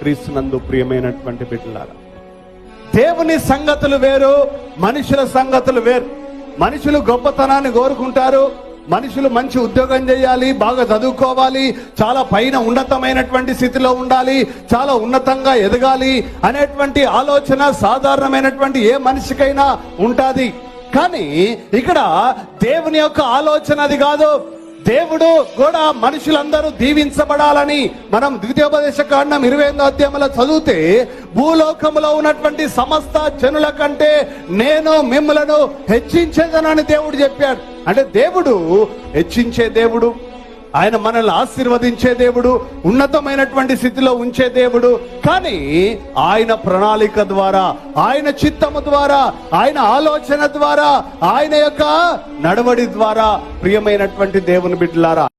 క్రీస్తునందు ప్రియమైనటువంటి బిడ్డలారా. దేవుని సంగతులు వేరు మనుషుల సంగతులు వేరు. మనుషులు గొప్పతనాన్ని కోరుకుంటారు మనుషులు మంచి ఉద్యోగం చేయాలి బాగా చదువుకోవాలి చాలా పైన ఉన్నతమైనటువంటి స్థితిలో ఉండాలి చాలా ఉన్నతంగా ఎదగాలి అనేటువంటి ఆలోచన సాధారణమైనటువంటి ఏ మనిషికైనా ఉంటుంది. కానీ ఇక్కడ దేవుని యొక్క ఆలోచన అది కాదు. దేవుడు కూడా మనుషులందరూ దీవించబడాలని మనం ద్వితీయోపదేశ కాండం ఇరవై ఎనిమిదో అధ్యాయంలో చదివితే భూలోకములో ఉన్నటువంటి సమస్త జనుల కంటే నేను మిమ్మలను హెచ్చించేదనని దేవుడు చెప్పాడు. అంటే దేవుడు హెచ్చించే దేవుడు. ఆయన మనల్ని ఆశీర్వదించే దేవుడు ఉన్నతమైనటువంటి స్థితిలో ఉంచే దేవుడు. కానీ ఆయన ప్రణాళిక ద్వారా ఆయన చిత్తము ద్వారా ఆయన ఆలోచన ద్వారా ఆయన యొక్క నడవడి ద్వారా ప్రియమైనటువంటి దేవుని బిడ్డలారా